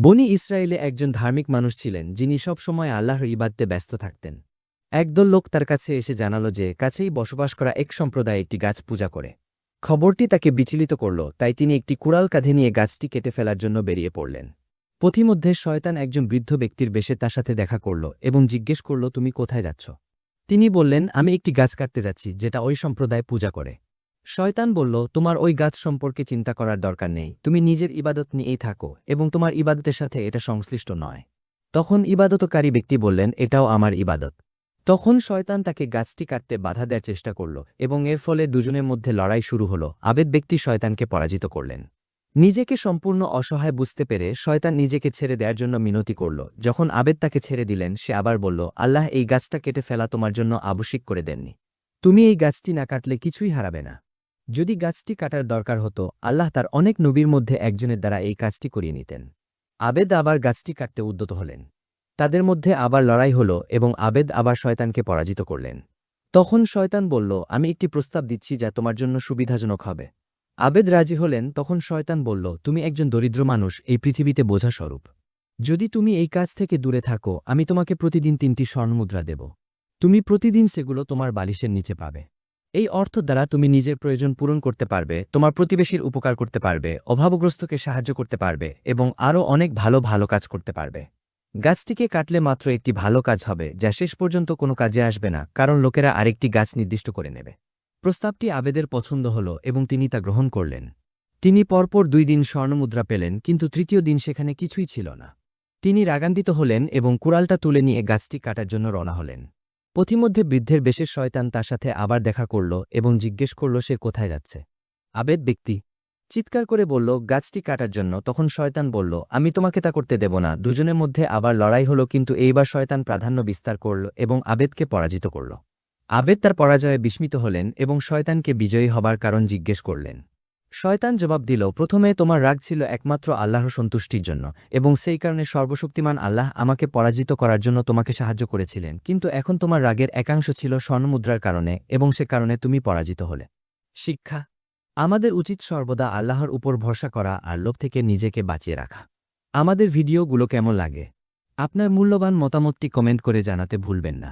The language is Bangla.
বনি ইসরায়েলে একজন ধার্মিক মানুষ ছিলেন, যিনি সবসময় আল্লাহর ইবাদতে ব্যস্ত থাকতেন। একদল লোক তার কাছে এসে জানালো যে, কাছেই বসবাস করা এক সম্প্রদায় একটি গাছ পূজা করে। খবরটি তাকে বিচলিত করল, তাই তিনি একটি কুড়াল কাঁধে নিয়ে গাছটি কেটে ফেলার জন্য বেরিয়ে পড়লেন। পথিমধ্যে শয়তান একজন বৃদ্ধ ব্যক্তির বেশে তার সাথে দেখা করল এবং জিজ্ঞেস করল, তুমি কোথায় যাচ্ছ? তিনি বললেন, আমি একটি গাছ কাটতে যাচ্ছি, যেটা ওই সম্প্রদায় পূজা করে। শয়তান বলল, তোমার ওই গাছ সম্পর্কে চিন্তা করার দরকার নেই। তুমি নিজের ইবাদত নিয়েই থাকো এবং তোমার ইবাদতের সাথে এটা সংশ্লিষ্ট নয়। তখন ইবাদতকারী ব্যক্তি বললেন, এটাও আমার ইবাদত। তখন শয়তান তাকে গাছটি কাটতে বাধা দেওয়ার চেষ্টা করল এবং এর ফলে দুজনের মধ্যে লড়াই শুরু হল। আবেদ ব্যক্তি শয়তানকে পরাজিত করলেন। নিজেকে সম্পূর্ণ অসহায় বুঝতে পেরে শয়তান নিজেকে ছেড়ে দেওয়ার জন্য মিনতি করল। যখন আবেদ তাকে ছেড়ে দিলেন, সে আবার বলল, আল্লাহ এই গাছটা কেটে ফেলা তোমার জন্য আবশ্যিক করে দেননি। তুমি এই গাছটি না কাটলে কিছুই হারাবে না। যদি গাছটি কাটার দরকার হতো, আল্লাহ তার অনেক নবীর মধ্যে একজনের দ্বারা এই কাজটি করিয়ে নিতেন। আবেদ আবার গাছটি কাটতে উদ্যত হলেন। তাদের মধ্যে আবার লড়াই হল এবং আবেদ আবার শয়তানকে পরাজিত করলেন। তখন শয়তান বলল, আমি একটি প্রস্তাব দিচ্ছি যা তোমার জন্য সুবিধাজনক হবে। আবেদ রাজি হলেন, তখন শয়তান বলল, তুমি একজন দরিদ্র মানুষ, এই পৃথিবীতে বোঝা স্বরূপ। যদি তুমি এই কাজ থেকে দূরে থাকো, আমি তোমাকে প্রতিদিন তিনটি স্বর্ণমুদ্রা দেব। তুমি প্রতিদিন সেগুলো তোমার বালিশের নিচে পাবে। এই অর্থ দ্বারা তুমি নিজের প্রয়োজন পূরণ করতে পারবে, তোমার প্রতিবেশীর উপকার করতে পারবে, অভাবগ্রস্তকে সাহায্য করতে পারবে এবং আরও অনেক ভালো ভালো কাজ করতে পারবে। গাছটিকে কাটলে মাত্র একটি ভালো কাজ হবে, যা শেষ পর্যন্ত কোনো কাজে আসবে না, কারণ লোকেরা আরেকটি গাছ নির্দিষ্ট করে নেবে। প্রস্তাবটি আবেদের পছন্দ হল এবং তিনি তা গ্রহণ করলেন। তিনি পরপর দুই দিন স্বর্ণমুদ্রা পেলেন, কিন্তু তৃতীয় দিন সেখানে কিছুই ছিল না। তিনি রাগান্বিত হলেন এবং কুড়ালটা তুলে নিয়ে গাছটি কাটার জন্য রওনা হলেন। পথিমধ্যে বৃদ্ধের বেশের শয়তান তার সাথে আবার দেখা করল এবং জিজ্ঞেস করল সে কোথায় যাচ্ছে। আবেদ ব্যক্তি চিৎকার করে বলল, গাছটি কাটার জন্য। তখন শয়তান বলল, আমি তোমাকে তা করতে দেব না। দুজনের মধ্যে আবার লড়াই হল, কিন্তু এইবার শয়তান প্রাধান্য বিস্তার করল এবং আবেদকে পরাজিত করল। আবেদ তার পরাজয়ে বিস্মিত হলেন এবং শয়তানকে বিজয়ী হবার কারণ জিজ্ঞেস করলেন। শয়তান জবাব দিল, প্রথমে তোমার রাগ ছিল একমাত্র আল্লাহর সন্তুষ্টির জন্য, এবং সেই কারণে সর্বশক্তিমান আল্লাহ আমাকে পরাজিত করার জন্য তোমাকে সাহায্য করেছিলেন। কিন্তু এখন তোমার রাগের একাংশ ছিল স্বর্ণমুদ্রার কারণে, এবং সে কারণে তুমি পরাজিত হলে। শিক্ষা, আমাদের উচিত সর্বদা আল্লাহর উপর ভরসা করা আর লোভ থেকে নিজেকে বাঁচিয়ে রাখা। আমাদের ভিডিওগুলো কেমন লাগে? আপনার মূল্যবান মতামতটি কমেন্ট করে জানাতে ভুলবেন না।